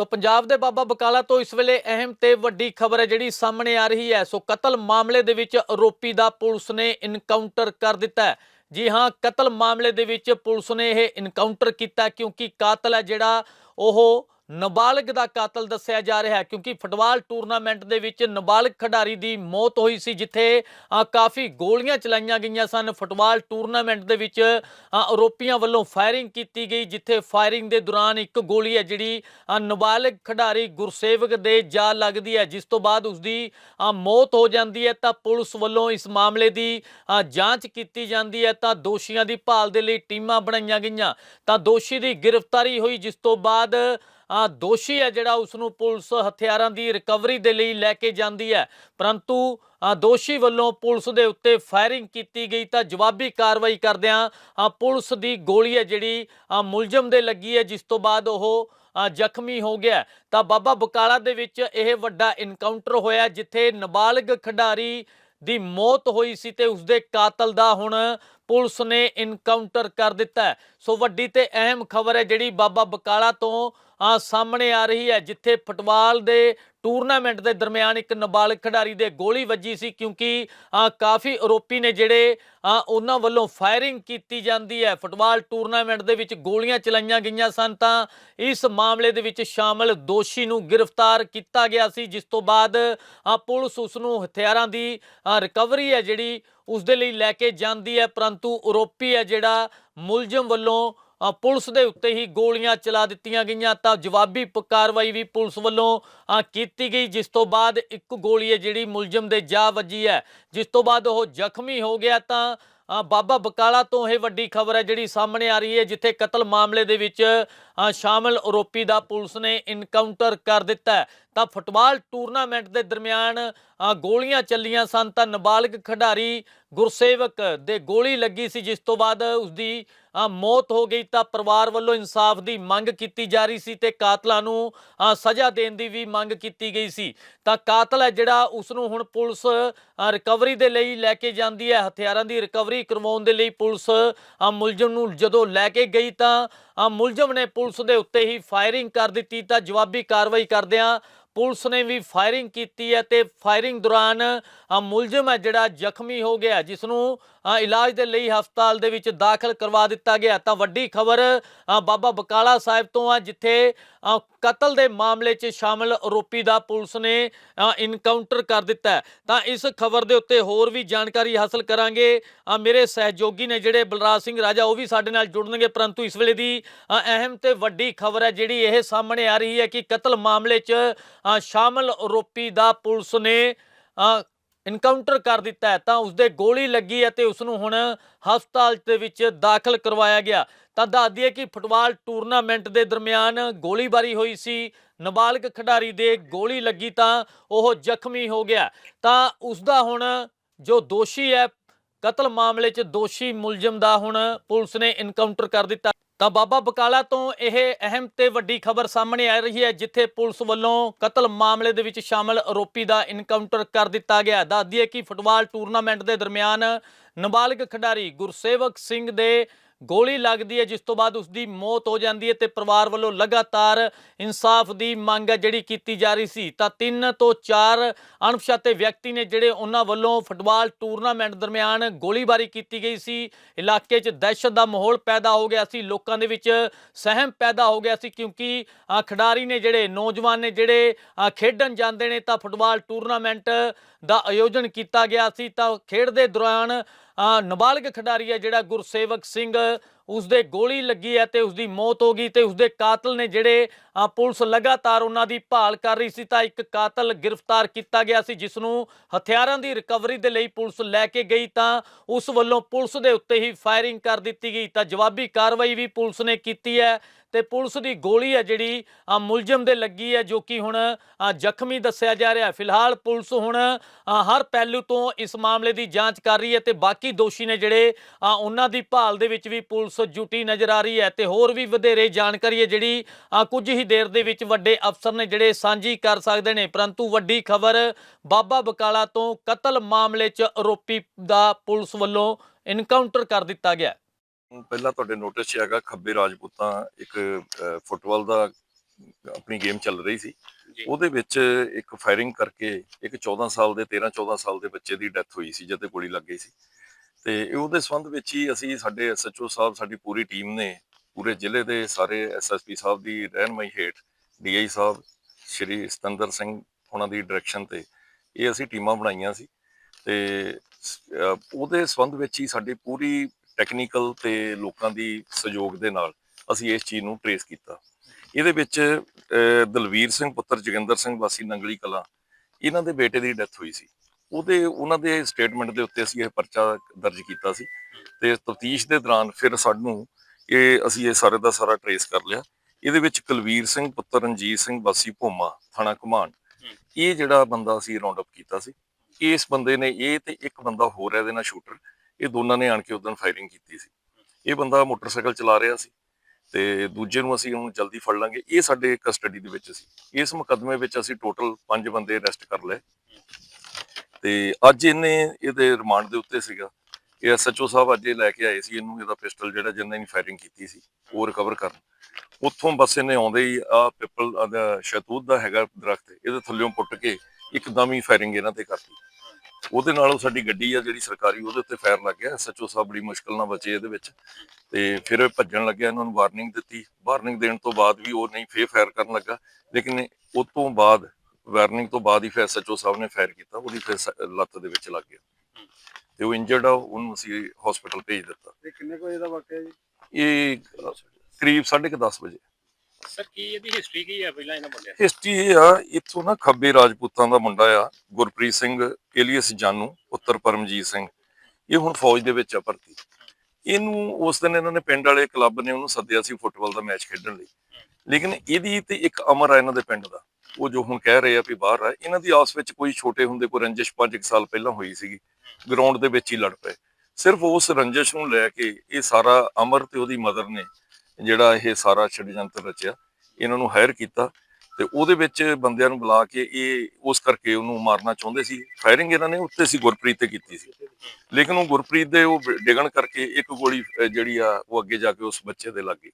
ਤੋ ਪੰਜਾਬ ਦੇ ਬਾਬਾ ਬਕਾਲਾ ਤੋਂ ਇਸ ਵੇਲੇ ਅਹਿਮ ਤੇ ਵੱਡੀ ਖਬਰ ਹੈ ਜਿਹੜੀ ਸਾਹਮਣੇ ਆ ਰਹੀ ਹੈ। ਸੋ ਕਤਲ ਮਾਮਲੇ ਦੇ ਵਿੱਚ ਆਰੋਪੀ ਦਾ ਪੁਲਿਸ ਨੇ ਇਨਕਾਊਂਟਰ ਕਰ ਦਿੱਤਾ ਹੈ। ਜੀ ਹਾਂ, ਕਤਲ ਮਾਮਲੇ ਦੇ ਵਿੱਚ ਪੁਲਿਸ ਨੇ ਇਹ ਇਨਕਾਊਂਟਰ ਕੀਤਾ ਕਿਉਂਕਿ ਕਾਤਲ ਹੈ ਜਿਹੜਾ ਉਹ ਨਾਬਾਲਗ ਦਾ ਕਾਤਲ ਦੱਸਿਆ ਜਾ ਰਿਹਾ ਹੈ ਕਿਉਂਕਿ ਫੁੱਟਬਾਲ ਟੂਰਨਾਮੈਂਟ ਦੇ ਵਿੱਚ ਨਾਬਾਲਗ ਖਿਡਾਰੀ ਦੀ ਮੌਤ ਹੋਈ ਸੀ, ਜਿੱਥੇ ਕਾਫੀ ਗੋਲੀਆਂ ਚਲਾਈਆਂ ਗਈਆਂ ਸਨ। ਫੁੱਟਬਾਲ ਟੂਰਨਾਮੈਂਟ ਦੇ ਵਿੱਚ ਆਰੋਪੀਆਂ ਵੱਲੋਂ ਫਾਇਰਿੰਗ ਕੀਤੀ ਗਈ, ਜਿੱਥੇ ਫਾਇਰਿੰਗ ਦੇ ਦੌਰਾਨ ਇੱਕ ਗੋਲੀ ਹੈ ਜਿਹੜੀ ਨਾਬਾਲਗ ਖਿਡਾਰੀ ਗੁਰਸੇਵਕ ਦੇ ਜਾ ਲੱਗਦੀ ਹੈ। ਜਿਸ ਤੋਂ ਬਾਅਦ ਉਸ ਦੀ ਮੌਤ ਹੋ ਜਾਂਦੀ ਹੈ ਤਾਂ ਪੁਲਿਸ ਵੱਲੋਂ ਇਸ ਮਾਮਲੇ ਦੀ ਜਾਂਚ ਕੀਤੀ ਜਾਂਦੀ ਹੈ ਤਾਂ ਦੋਸ਼ੀਆਂ ਦੀ ਭਾਲ ਦੇ ਲਈ ਟੀਮਾਂ ਬਣਾਈਆਂ ਗਈਆਂ। ਤਾਂ ਦੋਸ਼ੀ ਦੀ ਗ੍ਰਿਫਤਾਰੀ ਹੋਈ, ਜਿਸ ਤੋਂ ਬਾਅਦ ਦੋਸ਼ੀ ਹੈ ਜਿਹੜਾ ਉਸ ਨੂੰ ਪੁਲਿਸ ਹਥਿਆਰਾਂ ਦੀ ਰਿਕਵਰੀ ਦੇ ਲਈ ਲੈ ਕੇ ਜਾਂਦੀ ਹੈ। ਪਰੰਤੂ ਦੋਸ਼ੀ ਵੱਲੋਂ ਪੁਲਿਸ ਦੇ ਉੱਤੇ ਫਾਇਰਿੰਗ ਕੀਤੀ ਗਈ ਤਾਂ ਜਵਾਬੀ ਕਾਰਵਾਈ ਕਰਦਿਆਂ ਪੁਲਿਸ ਦੀ ਗੋਲੀ ਹੈ ਜਿਹੜੀ ਮੁਲਜ਼ਮ ਦੇ ਲੱਗੀ ਹੈ, ਜਿਸ ਤੋਂ ਬਾਅਦ ਉਹ ਜ਼ਖਮੀ ਹੋ ਗਿਆ ਤਾਂ ਬਾਬਾ ਬਕਾਲਾ ਦੇ ਵਿੱਚ ਇਹ ਵੱਡਾ ਇਨਕਾਊਂਟਰ ਹੋਇਆ ਜਿੱਥੇ ਨਾਬਾਲਗ ਖਿਡਾਰੀ ਦੀ ਮੌਤ ਹੋਈ ਸੀ ਤੇ ਉਸਦੇ ਕਾਤਲ ਦਾ ਹੁਣ ਪੁਲਿਸ ਨੇ ਇਨਕਾਊਂਟਰ ਕਰ ਦਿੱਤਾ ਸੋ ਵੱਡੀ ਤੇ ਅਹਿਮ ਖਬਰ ਹੈ ਜਿਹੜੀ ਬਾਬਾ ਬਕਾਲਾ ਤੋਂ ਆ ਸਾਹਮਣੇ ਆ ਰਹੀ ਹੈ, ਜਿੱਥੇ ਫੁੱਟਬਾਲ ਦੇ ਟੂਰਨਾਮੈਂਟ ਦੇ ਦਰਮਿਆਨ ਇੱਕ ਨਾਬਾਲਗ ਖਿਡਾਰੀ ਦੇ ਗੋਲੀ ਵੱਜੀ ਸੀ, ਕਿਉਂਕਿ ਕਾਫੀ ਆਰੋਪੀ ਨੇ ਜਿਹੜੇ ਉਹਨਾਂ ਵੱਲੋਂ ਫਾਇਰਿੰਗ ਕੀਤੀ ਜਾਂਦੀ ਹੈ। ਫੁੱਟਬਾਲ ਟੂਰਨਾਮੈਂਟ ਦੇ ਵਿੱਚ ਗੋਲੀਆਂ ਚਲਾਈਆਂ ਗਈਆਂ ਸਨ, ਤਾਂ ਇਸ ਮਾਮਲੇ ਦੇ ਵਿੱਚ ਸ਼ਾਮਲ ਦੋਸ਼ੀ ਨੂੰ ਗ੍ਰਿਫਤਾਰ ਕੀਤਾ ਗਿਆ ਸੀ, ਜਿਸ ਤੋਂ ਬਾਅਦ ਪੁਲਿਸ ਉਸ ਨੂੰ ਹਥਿਆਰਾਂ ਦੀ ਰਿਕਵਰੀ ਹੈ, ਜਿਹੜੀ ਉਸ ਦੇ ਲਈ ਲੈ ਕੇ ਜਾਂਦੀ ਹੈ, ਪਰੰਤੂ ਆਰੋਪੀ ਹੈ, ਜਿਹੜਾ ਮੁਲਜ਼ਮ ਵੱਲੋਂ ਪੁਲਿਸ ਦੇ ਉੱਤੇ ਹੀ ਗੋਲੀਆਂ ਚਲਾ ਦਿੱਤੀਆਂ ਗਈਆਂ ਤਾਂ ਜਵਾਬੀ ਪ- ਕਾਰਵਾਈ ਵੀ ਪੁਲਿਸ ਵੱਲੋਂ ਕੀਤੀ ਗਈ ਜਿਸ ਤੋਂ ਬਾਅਦ ਇੱਕ ਗੋਲੀ ਹੈ ਜਿਹੜੀ ਮੁਲਜ਼ਮ ਦੇ ਜਾ ਵੱਜੀ ਹੈ। ਜਿਸ ਤੋਂ ਬਾਅਦ ਉਹ ਜ਼ਖਮੀ ਹੋ ਗਿਆ ਤਾਂ ਬਾਬਾ ਬਕਾਲਾ ਤੋਂ ਇਹ ਵੱਡੀ ਖਬਰ ਹੈ ਜਿਹੜੀ ਸਾਹਮਣੇ ਆ ਰਹੀ ਹੈ ਜਿੱਥੇ ਕਤਲ ਮਾਮਲੇ ਦੇ ਵਿੱਚ ਅ, ਸ਼ਾਮਲ ਆਰੋਪੀ ਦਾ ਪੁਲਿਸ ਨੇ ਇਨਕਾਊਂਟਰ ਕਰ ਦਿੱਤਾ ਤਾਂ ਫੁੱਟਬਾਲ ਟੂਰਨਾਮੈਂਟ ਦੇ ਦਰਮਿਆਨ ਗੋਲੀਆਂ ਚੱਲੀਆਂ ਸਨ ਤਾਂ ਨਾਬਾਲਗ ਖਿਡਾਰੀ ਗੁਰਸੇਵਕ ਦੇ ਗੋਲੀ ਲੱਗੀ ਸੀ ਜਿਸ ਤੋਂ ਬਾਅਦ ਉਸ ਦੀ ਮੌਤ ਹੋ ਗਈ ਤਾਂ ਪਰਿਵਾਰ ਵੱਲੋਂ ਇਨਸਾਫ ਦੀ ਮੰਗ ਕੀਤੀ ਜਾ ਰਹੀ ਸੀ ਤੇ ਕਾਤਲਾਂ ਨੂੰ ਸਜ਼ਾ ਦੇਣ ਦੀ ਵੀ ਮੰਗ ਕੀਤੀ ਗਈ ਸੀ। ਤਾਂ ਕਾਤਲ ਹੈ ਜਿਹੜਾ ਉਸ ਨੂੰ ਹੁਣ ਪੁਲਿਸ ਰਿਕਵਰੀ ਦੇ ਲਈ ਲੈ ਕੇ ਜਾਂਦੀ ਹੈ। ਹਥਿਆਰਾਂ ਦੀ ਰਿਕਵਰੀ ਕਰਵਾਉਣ ਦੇ ਲਈ ਪੁਲਿਸ ਅ, ਮੁਲਜ਼ਮ ਨੂੰ ਜਦੋਂ ਲੈ ਕੇ ਗਈ ਤਾਂ ਅ, ਮੁਲਜ਼ਮ ਨੇ ਪੁਲਿਸ ਦੇ ਉੱਤੇ ਹੀ ਫਾਇਰਿੰਗ ਕਰ ਦਿੱਤੀ ਤਾਂ ਜਵਾਬੀ ਕਾਰਵਾਈ ਕਰਦਿਆਂ ਪੁਲਿਸ ਨੇ ਵੀ ਫਾਇਰਿੰਗ ਕੀਤੀ ਹੈ ਤੇ ਫਾਇਰਿੰਗ ਦੌਰਾਨ ਮੁਲਜ਼ਮ ਹੈ ਜਿਹੜਾ ਜ਼ਖਮੀ ਹੋ ਗਿਆ ਜਿਸ ਨੂੰ ਇਲਾਜ ਦੇ ਲਈ ਹਸਪਤਾਲ ਦੇ ਵਿੱਚ ਦਾਖਲ ਕਰਵਾ ਦਿੱਤਾ ਗਿਆ। ਤਾਂ ਵੱਡੀ ਖਬਰ ਬਾਬਾ ਬਕਾਲਾ ਸਾਹਿਬ ਤੋਂ ਆ, ਜਿੱਥੇ ਕਤਲ ਦੇ ਮਾਮਲੇ 'ਚ ਸ਼ਾਮਲ ਆਰੋਪੀ ਦਾ ਪੁਲਿਸ ਨੇ ਇਨਕਾਊਂਟਰ ਕਰ ਦਿੱਤਾ ਤਾਂ ਇਸ ਖਬਰ ਦੇ ਉੱਤੇ ਹੋਰ ਵੀ ਜਾਣਕਾਰੀ ਹਾਸਲ ਕਰਾਂਗੇ। ਮੇਰੇ ਸਹਿਯੋਗੀ ਨੇ ਜਿਹੜੇ ਬਲਰਾਜ ਸਿੰਘ ਰਾਜਾ, ਉਹ ਵੀ ਸਾਡੇ ਨਾਲ ਜੁੜਨਗੇ, ਪਰੰਤੂ ਇਸ ਵੇਲੇ ਦੀ ਅਹਿਮ ਤੇ ਵੱਡੀ ਖਬਰ ਹੈ, ਜਿਹੜੀ ਇਹ ਸਾਹਮਣੇ ਆ ਰਹੀ ਹੈ ਕਿ ਕਤਲ ਮਾਮਲੇ 'ਚ ਸ਼ਾਮਲ ਆਰੋਪੀ ਦਾ ਪੁਲਿਸ ਨੇ ਇਨਕਾਊਂਟਰ ਕਰ ਦਿੱਤਾ ਤਾਂ ਉਸਦੇ ਗੋਲੀ ਲੱਗੀ ਹੈ ਤੇ ਉਸ ਨੂੰ ਹੁਣ ਹਸਪਤਾਲ ਦੇ ਵਿੱਚ ਦਾਖਲ ਕਰਵਾਇਆ ਗਿਆ। ਤਾਂ ਦੱਸ ਦਈਏ ਕਿ ਫੁੱਟਬਾਲ ਟੂਰਨਾਮੈਂਟ ਦੇ ਦਰਮਿਆਨ ਗੋਲੀਬਾਰੀ ਹੋਈ ਸੀ। ਨਾਬਾਲਗ ਖਿਡਾਰੀ ਦੇ ਗੋਲੀ ਲੱਗੀ ਤਾਂ ਉਹ ਜ਼ਖਮੀ ਹੋ ਗਿਆ। ਤਾਂ ਉਸ ਦਾ ਹੁਣ ਜੋ ਦੋਸ਼ੀ ਹੈ, ਕਤਲ ਮਾਮਲੇ 'ਚ ਦੋਸ਼ੀ ਮੁਲਜ਼ਮ ਦਾ ਹੁਣ ਪੁਲਿਸ ਨੇ ਇਨਕਾਊਂਟਰ ਕਰ ਦਿੱਤਾ। ਤਾਂ ਬਾਬਾ ਬਕਾਲਾ ਤੋਂ ਇਹ ਅਹਿਮ ਤੇ ਵੱਡੀ ਖਬਰ ਸਾਹਮਣੇ ਆ ਰਹੀ ਹੈ, ਜਿੱਥੇ ਪੁਲਿਸ ਵੱਲੋਂ ਕਤਲ ਮਾਮਲੇ ਦੇ ਵਿੱਚ ਸ਼ਾਮਲ ਆਰੋਪੀ ਦਾ ਇਨਕਾਊਂਟਰ ਕਰ ਦਿੱਤਾ ਗਿਆ। ਦੱਸਦੀ ਹੈ ਕਿ ਫੁੱਟਬਾਲ ਟੂਰਨਾਮੈਂਟ ਦੇ ਦਰਮਿਆਨ ਨਾਬਾਲਗ ਖਿਡਾਰੀ ਗੁਰਸੇਵਕ ਸਿੰਘ ਦੇ ਗੋਲੀ ਲੱਗਦੀ ਹੈ, ਜਿਸ ਤੋਂ ਬਾਅਦ ਉਸ ਦੀ ਮੌਤ ਹੋ ਜਾਂਦੀ ਹੈ ਤੇ ਪਰਿਵਾਰ ਵੱਲੋਂ ਲਗਾਤਾਰ ਇਨਸਾਫ ਦੀ ਮੰਗ ਹੈ ਜਿਹੜੀ ਕੀਤੀ ਜਾ ਰਹੀ ਸੀ। ਤਾਂ ਤਿੰਨ ਤੋਂ ਚਾਰ ਅਣਪਛਾਤੇ ਵਿਅਕਤੀ ਨੇ ਜਿਹੜੇ ਉਹਨਾਂ ਵੱਲੋਂ ਫੁੱਟਬਾਲ ਟੂਰਨਾਮੈਂਟ ਦਰਮਿਆਨ ਗੋਲੀਬਾਰੀ ਕੀਤੀ ਗਈ ਸੀ। ਇਲਾਕੇ 'ਚ ਦਹਿਸ਼ਤ ਦਾ ਮਾਹੌਲ ਪੈਦਾ ਹੋ ਗਿਆ ਸੀ, ਲੋਕਾਂ ਦੇ ਵਿੱਚ ਸਹਿਮ ਪੈਦਾ ਹੋ ਗਿਆ ਸੀ ਕਿਉਂਕਿ ਖਿਡਾਰੀ ਨੇ ਜਿਹੜੇ, ਨੌਜਵਾਨ ਨੇ ਜਿਹੜੇ ਖੇਡਣ ਜਾਂਦੇ ਨੇ ਤਾਂ ਫੁੱਟਬਾਲ ਟੂਰਨਾਮੈਂਟ ਦਾ ਆਯੋਜਨ ਕੀਤਾ ਗਿਆ ਸੀ। ਤਾਂ ਖੇਡ ਦੇ ਦੌਰਾਨ ਨਾਬਾਲਗ ਖਿਡਾਰੀ ਹੈ ਜਿਹੜਾ ਗੁਰਸੇਵਕ ਸਿੰਘ ਉਸਦੇ ਗੋਲੀ ਲੱਗੀ ਹੈ ਤੇ ਉਸਦੀ ਮੌਤ ਹੋ ਗਈ ਤੇ ਉਸਦੇ ਕਾਤਲ ਨੇ ਜਿਹੜੇ ਪੁਲਿਸ ਲਗਾਤਾਰ ਉਹਨਾਂ ਦੀ ਭਾਲ ਕਰ ਰਹੀ ਸੀ ਤਾਂ ਇੱਕ ਕਾਤਲ ਗ੍ਰਿਫਤਾਰ ਕੀਤਾ ਗਿਆ ਸੀ ਜਿਸ ਨੂੰ ਹਥਿਆਰਾਂ ਦੀ ਰਿਕਵਰੀ ਦੇ ਲਈ ਪੁਲਿਸ ਲੈ ਕੇ ਗਈ ਤਾਂ ਉਸ ਵੱਲੋਂ ਪੁਲਿਸ ਦੇ ਉੱਤੇ ਹੀ ਫਾਇਰਿੰਗ ਕਰ ਦਿੱਤੀ ਗਈ। ਤਾਂ ਜਵਾਬੀ ਕਾਰਵਾਈ ਵੀ ਪੁਲਿਸ ਨੇ ਕੀਤੀ ਹੈ ਤੇ ਪੁਲਿਸ ਦੀ ਗੋਲੀ ਹੈ ਜਿਹੜੀ ਮੁਲਜ਼ਮ ਦੇ ਲੱਗੀ ਹੈ ਜੋ ਕਿ ਹੁਣ ਜ਼ਖਮੀ ਦੱਸਿਆ ਜਾ ਰਿਹਾ ਫਿਲਹਾਲ ਪੁਲਿਸ ਹੁਣ ਹਰ ਪਹਿਲੂ ਤੋਂ ਇਸ ਮਾਮਲੇ ਦੀ ਜਾਂਚ ਕਰ ਰਹੀ ਹੈ ਤੇ ਬਾਕੀ ਦੋਸ਼ੀ ਨੇ ਜਿਹੜੇ ਉਹਨਾਂ ਦੀ ਭਾਲ ਦੇ ਵਿੱਚ ਵੀ ਪੁਲਿਸ ਜੁਟੀ ਨਜ਼ਰ ਆ ਰਹੀ ਹੈ ਤੇ ਹੋਰ ਵੀ ਵਧੇਰੇ ਜਾਣਕਾਰੀ ਹੈ ਜਿਹੜੀ ਕੁਝ ਹੀ ਦੇਰ ਦੇ ਵਿੱਚ ਵੱਡੇ ਅਫਸਰ ਨੇ ਜਿਹੜੇ ਸਾਂਝੀ ਕਰ ਸਕਦੇ ਨੇ। ਪਰੰਤੂ ਵੱਡੀ ਖਬਰ ਬਾਬਾ ਬਕਾਲਾ ਤੋਂ ਕਤਲ ਮਾਮਲੇ 'ਚ ਆਰੋਪੀ ਦਾ ਪੁਲਿਸ ਵੱਲੋਂ ਇਨਕਾਊਂਟਰ ਕਰ ਦਿੱਤਾ ਗਿਆ। ਪਹਿਲਾਂ ਤੁਹਾਡੇ ਨੋਟਿਸ 'ਚ ਹੈਗਾ ਖੱਬੇ ਰਾਜਪੂਤਾਂ ਇੱਕ ਫੁੱਟਬਾਲ ਦਾ ਆਪਣੀ ਗੇਮ ਚੱਲ ਰਹੀ ਸੀ। ਉਹਦੇ ਵਿੱਚ ਇੱਕ ਫਾਇਰਿੰਗ ਕਰਕੇ ਇੱਕ 14 ਸਾਲ ਦੇ 13 14 ਸਾਲ ਦੇ ਬੱਚੇ ਦੀ ਡੈਥ ਹੋਈ ਸੀ ਜਦ ਤੇ ਗੋਲੀ ਲੱਗ ਗਈ ਸੀ। ਤੇ ਉਹਦੇ ਸੰਬੰਧ ਵਿੱਚ ਹੀ ਅਸੀਂ ਸਾਡੇ ਐਸਐਚਓ ਸਾਹਿਬ, ਸਾਡੀ ਪੂਰੀ ਟੀਮ ਨੇ ਪੂਰੇ ਜ਼ਿਲ੍ਹੇ ਦੇ ਸਾਰੇ ਐਸਐਸਪੀ ਸਾਹਿਬ ਦੀ ਰਹਿਨਮਾਈ ਹੇਠ ਡੀਆਈ ਸਾਹਿਬ, ਸ਼੍ਰੀ ਸਤੰਦਰ ਸਿੰਘ ਉਹਨਾਂ ਦੀ ਡਾਇਰੈਕਸ਼ਨ ਤੇ ਇਹ ਅਸੀਂ ਟੀਮਾਂ ਬਣਾਈਆਂ ਸੀ ਤੇ ਉਹਦੇ ਸੰਬੰਧ ਵਿੱਚ ਹੀ ਸਾਡੀ ਪੂਰੀ ਟੈਕਨੀਕਲ ਤੇ ਲੋਕਾਂ ਦੀ ਸਹਿਯੋਗ ਦੇ ਨਾਲ ਅਸੀਂ ਇਸ ਚੀਜ਼ ਨੂੰ ਟਰੇਸ ਕੀਤਾ। ਇਹਦੇ ਵਿੱਚ ਦਲਵੀਰ ਸਿੰਘ, ਪੁੱਤਰ ਜੋਗਿੰਦਰ ਸਿੰਘ ਵਾਸੀ ਨੰਗਲੀ ਕਲਾਂ, ਇਹਨਾਂ ਦੇ ਬੇਟੇ ਦੀ ਡੈਥ ਹੋਈ ਸੀ। ਉਹਦੇ, ਉਹਨਾਂ ਦੇ ਸਟੇਟਮੈਂਟ ਦੇ ਉੱਤੇ ਅਸੀਂ ਇਹ ਪਰਚਾ ਦਰਜ ਕੀਤਾ ਸੀ ਤੇ ਤਫਤੀਸ਼ ਦੇ ਦੌਰਾਨ ਫਿਰ ਸਾਨੂੰ ਇਹ ਅਸੀਂ ਇਹ ਸਾਰੇ ਦਾ ਸਾਰਾ ਟਰੇਸ ਕਰ ਲਿਆ। ਇਹਦੇ ਵਿੱਚ ਕੁਲਵੀਰ ਸਿੰਘ, ਪੁੱਤਰ ਰਣਜੀਤ ਸਿੰਘ ਬਾਸੀ ਭੋਮਾ, ਥਾਣਾ ਘਮਾਨ ਇਹ ਜਿਹੜਾ ਬੰਦਾ ਅਸੀਂ ਰਾਉਂਡ ਅਪ ਕੀਤਾ ਸੀ, ਇਸ ਬੰਦੇ ਨੇ ਇਹ ਤੇ ਇੱਕ ਬੰਦਾ ਹੋਰ ਹੈ, ਇਹਦੇ ਨਾਲ ਸ਼ੂਟਰ ਇਹ ਦੋਨਾਂ ਨੇ ਆਣ ਕੇ ਉਦੋਂ ਫਾਇਰਿੰਗ ਕੀਤੀ ਸੀ। ਇਹ ਬੰਦਾ ਮੋਟਰਸਾਈਕਲ ਚਲਾ ਰਿਹਾ ਸੀ ਤੇ ਦੂਜੇ ਨੂੰ ਅਸੀਂ ਹੁਣ ਜਲਦੀ ਫੜ ਲਾਂਗੇ। ਇਹ ਸਾਡੇ ਕਸਟਡੀ ਦੇ ਵਿੱਚ ਸੀ। ਇਸ ਮੁਕੱਦਮੇ ਵਿੱਚ ਅਸੀਂ ਟੋਟਲ 5 ਬੰਦੇ ਅਰੈਸਟ ਕਰ ਲਏ। ਤੇ ਅੱਜ ਇਹਨੇ ਇਹਦੇ ਰਿਮਾਂਡ ਦੇ ਉੱਤੇ ਸੀਗਾ। ਇਹ ਐਸਐਚਓ ਸਾਹਿਬ ਅੱਜ ਇਹ ਲੈ ਕੇ ਆਏ ਸੀ, ਇਹਨੂੰ ਇਹਦਾ ਪਿਸਟਲ ਜਿਹੜਾ ਜਿੰਨੇ ਨੇ ਫਾਇਰਿੰਗ ਕੀਤੀ ਸੀ, ਉਹ ਰਿਕਵਰ ਕਰਨ। ਉੱਥੋਂ ਬਸ ਇਹਨੇ ਆਉਂਦੇ ਹੀ ਆ ਪਿੱਪਲ ਆਹ ਦਾ ਸ਼ਤੂਤ ਦਾ ਹੈਗਾ ਦਰਖਤ, ਇਹਦੇ ਥੱਲਿਓਂ ਪੁੱਟ ਕੇ ਇੱਕਦਮ ਹੀ ਫਾਇਰਿੰਗ ਇਹਨਾਂ ਤੇ ਕਰਤੀ। ਉਹਦੇ ਨਾਲ ਉਹ ਸਾਡੀ ਗੱਡੀ ਆ ਜਿਹੜੀ ਸਰਕਾਰੀ, ਉਹਦੇ ਉੱਤੇ ਫਾਇਰ ਲੱਗ ਗਿਆ। ਐਸਐਚਓ ਸਾਹਿਬ ਬੜੀ ਮੁਸ਼ਕਲ ਨਾਲ ਬਚੇ ਇਹਦੇ ਵਿੱਚ। ਤੇ ਫਿਰ ਇਹ ਭੱਜਣ ਲੱਗਿਆ, ਇਹਨਾਂ ਨੂੰ ਵਾਰਨਿੰਗ ਦਿੱਤੀ। ਵਾਰਨਿੰਗ ਦੇਣ ਤੋਂ ਬਾਅਦ ਵੀ ਉਹ ਨਹੀਂ ਫੇਰ ਫਾਇਰ ਕਰਨ ਲੱਗਾ। ਲੇਕਿਨ ਉਸ ਤੋਂ ਬਾਅਦ ਵਾਰਨਿੰਗ ਤੋਂ ਬਾਅਦ ਹੀ ਫਿਰ ਐਸਐਚਓ ਸਾਹਿਬ ਨੇ ਫਾਇਰ ਕੀਤਾ ਉਹਦੀ ਫਿਰ ਸ- ਲੱਤ ਦੇ ਵਿੱਚ ਲੱਗ ਗਿਆ। ਤੇ ਉਹ ਇੰਜਰਡ ਆ ਉਹਨੂੰ ਅਸੀਂ ਹਸਪੀਟਲ ਭੇਜ ਦਿੱਤਾ। ਇਹ ਕਿੰਨੇ ਕੋਈ ਦਾ ਵਾਕਿਆ ਜੀ? ਇਹ ਅ, ਕਰੀਬ 10:30 ਵਜੇ। ਸਰ ਕੀ ਇਹਦੀ ਹਿਸਟਰੀ ਕੀ ਹੈ ਪਹਿਲਾਂ ਇਹਨਾਂ ਬੰਦਿਆਂ ਹਿਸਟਰੀ ਇਹ ਆ ਇੱਥੋਂ ਨਾ ਖੱਬੇ ਰਾਜਪੂਤਾਂ ਦਾ ਮੁੰਡਾ ਆ ਗੁਰਪ੍ਰੀਤ ਸਿੰਘ ਏਲੀਅਸ ਜਾਨੂ ਪੁੱਤਰ ਪਰਮਜੀਤ ਸਿੰਘ। ਇਹ ਹੁਣ ਫੌਜ ਦੇ ਵਿੱਚ ਆ ਭਰਤੀ। ਇਹਨੂੰ ਉਸ ਦਿਨ ਇਹਨਾਂ ਨੇ ਪਿੰਡ ਵਾਲੇ ਕਲੱਬ ਨੇ ਉਹਨੂੰ ਸੱਦਿਆ ਸੀ ਫੁੱਟਬਾਲ ਦਾ ਮੈਚ ਖੇਡਣ ਲਈ। ਲੇਕਿਨ ਇਹਦੀ ਤੇ ਇੱਕ ਅਮਰ ਆ ਇਹਨਾਂ ਦੇ ਪਿੰਡ ਦਾ। ਉਹ ਜੋ ਹੁਣ ਕਹਿ ਰਹੇ ਆ ਵੀ ਬਾਹਰ ਆ ਇਹਨਾਂ ਦੀ ਆਪਸ ਵਿੱਚ ਕੋਈ ਛੋਟੇ ਹੁੰਦੇ ਕੋਈ ਰੰਜਿਸ਼ 5 ਸਾਲ ਪਹਿਲਾਂ ਹੋਈ ਸੀਗੀ ਗਰਾਊਂਡ ਦੇ ਵਿੱਚ ਹੀ ਲੜ ਪਏ। ਸਿਰਫ ਉਸ ਰੰਜਿਸ਼ ਨੂੰ ਲੈ ਕੇ ਇਹ ਸਾਰਾ ਅਮਰ ਤੇ ਉਹਦੀ ਮਦਰ ਨੇ ਜਿਹੜਾ ਇਹ ਸਾਰਾ ਛੜਯੰਤਰ ਰਚਿਆ ਇਹਨਾਂ ਨੂੰ ਹਾਇਰ ਕੀਤਾ ਤੇ ਉਹਦੇ ਵਿੱਚ ਬੰਦਿਆਂ ਨੂੰ ਬੁਲਾ ਕੇ ਇਹ ਉਸ ਕਰਕੇ ਉਹਨੂੰ ਮਾਰਨਾ ਚਾਹੁੰਦੇ ਸੀ। ਫਾਇਰਿੰਗ ਇਹਨਾਂ ਨੇ ਉੱਤੇ ਸੀ ਗੁਰਪ੍ਰੀਤ ਤੇ ਕੀਤੀ ਸੀ। ਲੇਕਿਨ ਉਹ ਗੁਰਪ੍ਰੀਤ ਦੇ ਉਹ ਡਿਗਣ ਕਰਕੇ ਇੱਕ ਗੋਲੀ ਜਿਹੜੀ ਆ ਉਹ ਅੱਗੇ ਜਾ ਕੇ ਉਸ ਬੱਚੇ ਦੇ ਲੱਗ ਗਈ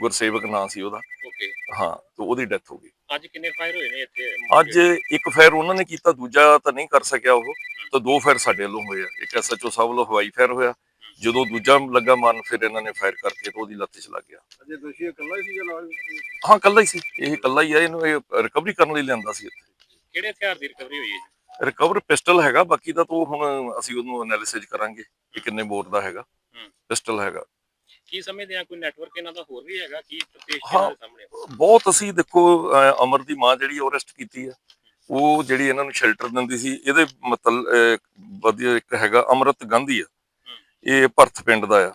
ਗੁਰਸੇਵਕ ਨਾਂ ਸੀ ਉਹਦਾ। ਓਕੇ ਹਾਂ ਤੇ ਉਹਦੀ ਡੈਥ ਹੋ ਗਈ। ਅੱਜ ਕਿੰਨੇ ਫਾਇਰ ਹੋਏ ਨੇ ਇੱਥੇ ਅੱਜ ਇੱਕ ਫਾਇਰ ਉਹਨਾਂ ਨੇ ਕੀਤਾ ਦੂਜਾ ਤਾਂ ਨਹੀਂ ਕਰ ਸਕਿਆ ਉਹ। ਤਾਂ ਦੋ ਫਾਇਰ ਸਾਡੇ ਵੱਲੋਂ ਹੋਏ ਆ। ਇੱਕ ਐਸਐਚਓ ਸਾਹਿਬ ਵੱਲੋਂ ਹਵਾਈ ਫਾਇਰ ਹੋਇਆ। ਜਦੋਂ ਦੂਜਾ ਲੱਗਾ ਮਾਰਨ ਫਿਰ ਇਹਨਾਂ ਨੇ ਫਾਇਰ ਕਰਕੇ ਤੇ ਉਹਦੀ ਲੱਤ 'ਚ ਲੱਗ ਗਿਆ। ਅਜੇ ਦੋਸ਼ੀ ਇਕੱਲਾ ਹੀ ਸੀ ਜਾਂ? ਹਾਂ ਕੱਲਾ ਹੀ ਸੀ। ਇਹ ਕੱਲਾ ਹੀ ਆ ਇਹਨੂੰ ਇਹ ਰਿਕਵਰੀ ਕਰਨ ਲਈ ਲਿਆਂਦਾ ਸੀ ਇੱਥੇ। ਕਿਹੜੇ ਹਥਿਆਰ ਦੀ ਰਿਕਵਰੀ ਹੋਈ ਹੈ ਰਿਕਵਰ ਪਿਸਟਲ ਹੈਗਾ ਬਾਕੀ ਦਾ ਤਾਂ ਹੁਣ ਅਸੀਂ ਉਹਨੂੰ ਐਨਾਲਿਸਿਸ ਕਰਾਂਗੇ ਕਿ ਕਿੰਨੇ ਬੋਰ ਦਾ ਹੈਗਾ। ਪਿਸਟਲ ਹੈਗਾ। ਕੀ ਸਮਝਦੇ ਆ ਕੋਈ ਨੈਟਵਰਕ ਇਹਨਾਂ ਦਾ ਹੋਰ ਵੀ ਹੈਗਾ? ਕੀ ਹਾਂ। ਦੇ ਸਾਹਮਣੇ ਬਹੁਤ ਅਸੀਂ ਦੇਖੋ ਅਮਰ ਦੀ ਮਾਂ ਜਿਹੜੀ ਅਰੈਸਟ ਕੀਤੀ ਆ ਉਹ ਜਿਹੜੀ ਇਹਨਾਂ ਨੂੰ ਸ਼ੈਲਟਰ ਦਿੰਦੀ ਸੀ, ਇਹਦੇ ਮਤਲਬ ਵਧੀਆ ਇੱਕ ਹੈਗਾ ਅਮਰਤ ਗਾਂਧੀ ਆ। ਇਹ ਭਰਥ ਪਿੰਡ ਦਾ ਆ।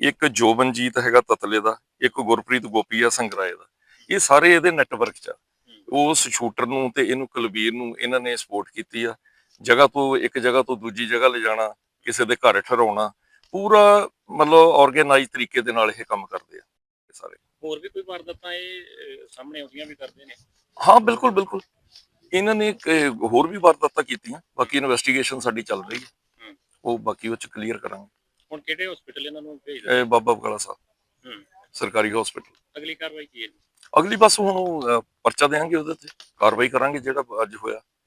ਇੱਕ ਜੋਬਨਜੀਤ ਹੈਗਾ ਤਤਲੇ ਦਾ, ਇੱਕ ਗੁਰਪ੍ਰੀਤ ਗੋਪੀ ਆ, ਸੰਗਰਾਏ ਦਾ। ਇਹ ਸਾਰੇ ਇਹਦੇ ਨੈਟਵਰਕ 'ਚ ਆ। ਉਸ ਸ਼ੂਟਰ ਨੂੰ ਤੇ ਇਹਨੂੰ ਕੁਲਬੀਰ ਨੂੰ ਇਹਨਾਂ ਨੇ ਸਪੋਰਟ ਕੀਤੀ ਆ। ਜਗ੍ਹਾ ਤੋਂ ਇੱਕ ਜਗ੍ਹਾ ਤੋਂ ਦੂਜੀ ਜਗ੍ਹਾ ਲਿਜਾਣਾ, ਕਿਸੇ ਦੇ ਘਰ ਠਹਿਰਾਉਣਾ, ਪੂਰਾ ਮਤਲਬ ਆਰਗੇਨਾਈਜ਼ ਤਰੀਕੇ ਦੇ ਨਾਲ ਇਹ ਕੰਮ ਕਰਦੇ ਆ। ਸਾਰੇ। ਹੋਰ ਵੀ ਕੋਈ ਵਾਰਦਾਤਾਂ ਇਹ ਅਹ, ਸਾਹਮਣੇ ਆਉਂਦੀਆਂ ਵੀ ਕਰਦੇ ਨੇ? ਹਾਂ ਬਿਲਕੁਲ ਬਿਲਕੁਲ। ਇਹਨਾਂ ਨੇ ਇੱਕ, ਇਹ, ਹੋਰ ਵੀ ਵਾਰਦਾਤਾਂ ਕੀਤੀਆਂ। ਬਾਕੀ ਇਨਵੈਸਟੀਗੇਸ਼ਨ ਸਾਡੀ ਚੱਲ ਰਹੀ ਹੈ। ਉਹ ਬਾਕੀ ਉਹ ਚ ਕਲੀਅਰ ਕਰਾਂਗੇ। ਹੁਣ ਕਿਹੜੇ ਹਸਪੀਟਲ ਇਹਨਾਂ ਨੂੰ ਭੇਜ ਦਿੱਤਾ ਇਹ ਬਾਬਾ ਬਕਾਲਾ ਸਾਹਿਬ। ਹੂੰ। ਸਰਕਾਰੀ ਹਸਪੀਟਲ ਅਗਲੀ ਕਾਰਵਾਈ ਕੀ ਹੈ ਜੀ? ਅਗਲੀ ਬਸ ਹੁਣ ਉਹ, ਪਰਚਾ ਦੇਾਂਗੇ ਉਹਦੇ ਤੇ। ਕਾਰਵਾਈ ਕਰਾਂਗੇ ਜਿਹੜਾ ਅੱਜ ਹੋਇਆ।